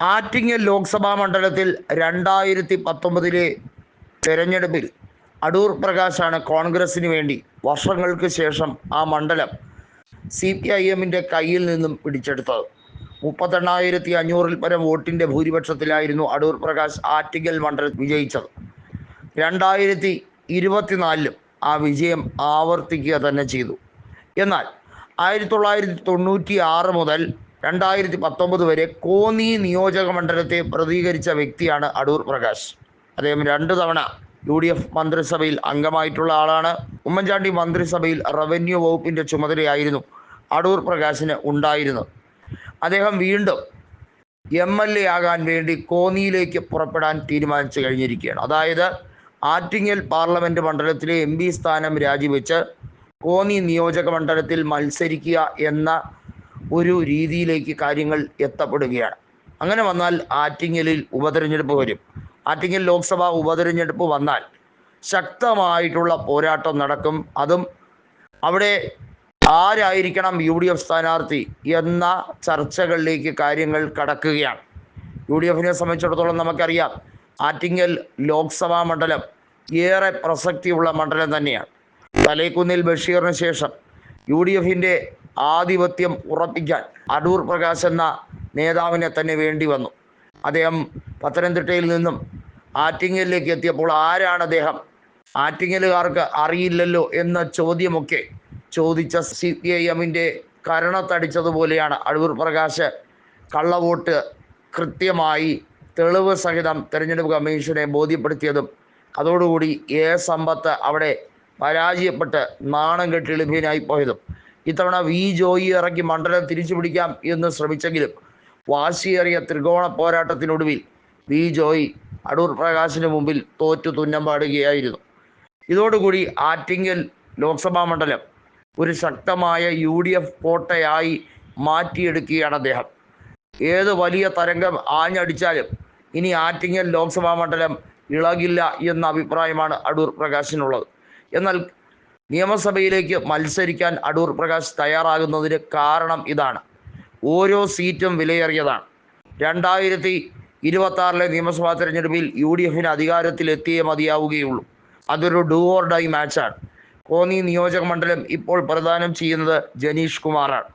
ആറ്റിങ്ങൽ ലോക്സഭാ മണ്ഡലത്തിൽ രണ്ടായിരത്തി പത്തൊമ്പതിലെ തെരഞ്ഞെടുപ്പിൽ അടൂർ പ്രകാശാണ് കോൺഗ്രസിന് വേണ്ടി വർഷങ്ങൾക്ക് ശേഷം ആ മണ്ഡലം സി പി ഐ എമ്മിന്റെ കയ്യിൽ നിന്നും പിടിച്ചെടുത്തത്. മുപ്പത്തെണ്ണായിരത്തി അഞ്ഞൂറിൽ പരം വോട്ടിന്റെ ഭൂരിപക്ഷത്തിലായിരുന്നു അടൂർ പ്രകാശ് ആറ്റിങ്ങൽ മണ്ഡലം വിജയിച്ചത്. രണ്ടായിരത്തി ഇരുപത്തിനാലിലും ആ വിജയം ആവർത്തിക്കുക തന്നെ ചെയ്തു. എന്നാൽ ആയിരത്തി തൊള്ളായിരത്തി തൊണ്ണൂറ്റി ആറ് മുതൽ രണ്ടായിരത്തി പത്തൊമ്പത് വരെ കോന്നി നിയോജക മണ്ഡലത്തെ പ്രതികരിച്ച വ്യക്തിയാണ് അടൂർ പ്രകാശ്. അദ്ദേഹം രണ്ട് തവണ യു ഡി എഫ് മന്ത്രിസഭയിൽ അംഗമായിട്ടുള്ള ആളാണ്. ഉമ്മൻചാണ്ടി മന്ത്രിസഭയിൽ റവന്യൂ വകുപ്പിന്റെ ചുമതലയായിരുന്നു അടൂർ പ്രകാശിന് ഉണ്ടായിരുന്നത്. അദ്ദേഹം വീണ്ടും എം എൽ എ ആകാൻ വേണ്ടി കോന്നിയിലേക്ക് പുറപ്പെടാൻ തീരുമാനിച്ചു കഴിഞ്ഞിരിക്കുകയാണ്. അതായത് ആറ്റിങ്ങൽ പാർലമെന്റ് മണ്ഡലത്തിലെ എം സ്ഥാനം രാജിവെച്ച് കോന്നി നിയോജക മണ്ഡലത്തിൽ മത്സരിക്കുക എന്ന ഒരു രീതിയിലേക്ക് കാര്യങ്ങൾ എത്തപ്പെടുകയാണ്. അങ്ങനെ വന്നാൽ ആറ്റിങ്ങലിൽ ഉപതെരഞ്ഞെടുപ്പ് വരും. ആറ്റിങ്ങൽ ലോക്സഭാ ഉപതെരഞ്ഞെടുപ്പ് വന്നാൽ ശക്തമായിട്ടുള്ള പോരാട്ടം നടക്കും. അതും അവിടെ ആരായിരിക്കണം യു ഡി എഫ് സ്ഥാനാർത്ഥി എന്ന ചർച്ചകളിലേക്ക് കാര്യങ്ങൾ കടക്കുകയാണ്. യു ഡി എഫിനെ സംബന്ധിച്ചിടത്തോളം നമുക്കറിയാം ആറ്റിങ്ങൽ ലോക്സഭാ മണ്ഡലം ഏറെ പ്രസക്തിയുള്ള മണ്ഡലം തന്നെയാണ്. തലേക്കുന്നിൽ ബഷീറിന് ശേഷം യു ഡി എഫിന്റെ ആധിപത്യം ഉറപ്പിക്കാൻ അടൂർ പ്രകാശ് എന്ന നേതാവിനെ തന്നെ വേണ്ടി വന്നു. അദ്ദേഹം പത്തനംതിട്ടയിൽ നിന്നും ആറ്റിങ്ങലിലേക്ക് എത്തിയപ്പോൾ ആരാണ് അദ്ദേഹം? ആറ്റിങ്ങലുകാർക്ക് അറിയില്ലല്ലോ എന്ന ചോദ്യമൊക്കെ ചോദിച്ച സി പി ഐ എമ്മിന്റെ കരണത്തടിച്ചതുപോലെയാണ് അടൂർ പ്രകാശ് കള്ളവോട്ട് കൃത്യമായി തെളിവ് സഹിതം തെരഞ്ഞെടുപ്പ് കമ്മീഷനെ ബോധ്യപ്പെടുത്തിയതും അതോടുകൂടി എ സമ്പത്ത് അവിടെ പരാജയപ്പെട്ട് നാണം കെട്ടി എളിഭ്യനായി പോയതും. ഇത്തവണ വി ജോയി ഇറക്കി മണ്ഡലം തിരിച്ചു പിടിക്കാം എന്ന് ശ്രമിച്ചെങ്കിലും വാശിയേറിയ ത്രികോണ പോരാട്ടത്തിനൊടുവിൽ വി ജോയി അടൂർ പ്രകാശിന് മുമ്പിൽ തോറ്റു തുന്നം പാടുകയായിരുന്നു. ഇതോടുകൂടി ആറ്റിങ്ങൽ ലോക്സഭാ മണ്ഡലം ഒരു ശക്തമായ യു ഡി എഫ് കോട്ടയായി മാറ്റിയെടുക്കുകയാണ് അദ്ദേഹം. ഏത് വലിയ തരംഗം ആഞ്ഞടിച്ചാലും ഇനി ആറ്റിങ്ങൽ ലോക്സഭാ മണ്ഡലം ഇളകില്ല എന്ന അഭിപ്രായമാണ് അടൂർ പ്രകാശിനുള്ളത്. എന്നാൽ നിയമസഭയിലേക്ക് മത്സരിക്കാൻ അടൂർ പ്രകാശ് തയ്യാറാകുന്നതിന് കാരണം ഇതാണ്. ഓരോ സീറ്റും വിലയേറിയതാണ്. രണ്ടായിരത്തി ഇരുപത്തി ആറിലെ നിയമസഭാ തെരഞ്ഞെടുപ്പിൽ യു ഡി എഫിന് അധികാരത്തിലെത്തിയേ മതിയാവുകയുള്ളൂ. അതൊരു ഡൂ ഓർ ഡൈ മാച്ചാണ്. കോന്നി നിയോജക മണ്ഡലം ഇപ്പോൾ പ്രദാനം ചെയ്യുന്നത് ജനീഷ് കുമാറാണ്.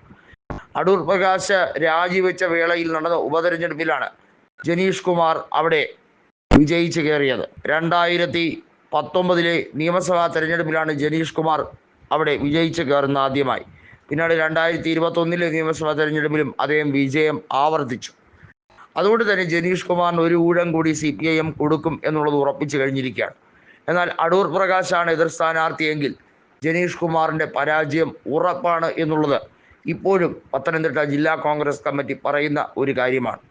അടൂർ പ്രകാശ് രാജിവെച്ച വേളയിൽ നടന്ന ഉപതെരഞ്ഞെടുപ്പിലാണ് ജനീഷ് കുമാർ അവിടെ വിജയിച്ചു കയറിയത്. രണ്ടായിരത്തി പത്തൊമ്പതിലെ നിയമസഭാ തെരഞ്ഞെടുപ്പിലാണ് ജനീഷ് കുമാർ അവിടെ വിജയിച്ച് കയറുന്ന ആദ്യമായി. പിന്നീട് രണ്ടായിരത്തി ഇരുപത്തൊന്നിലെ നിയമസഭാ തെരഞ്ഞെടുപ്പിലും അദ്ദേഹം വിജയം ആവർത്തിച്ചു. അതുകൊണ്ട് തന്നെ ജനീഷ് കുമാറിന് ഒരു ഊഴം കൂടി സി പി ഐ എം കൊടുക്കും എന്നുള്ളത് ഉറപ്പിച്ചു കഴിഞ്ഞിരിക്കുകയാണ്. എന്നാൽ അടൂർ പ്രകാശാണ് എതിർ സ്ഥാനാർത്ഥിയെങ്കിൽ ജനീഷ് കുമാറിന്റെ പരാജയം ഉറപ്പാണ് എന്നുള്ളത് ഇപ്പോഴും പത്തനംതിട്ട ജില്ലാ കോൺഗ്രസ് കമ്മിറ്റി പറയുന്ന ഒരു കാര്യമാണ്.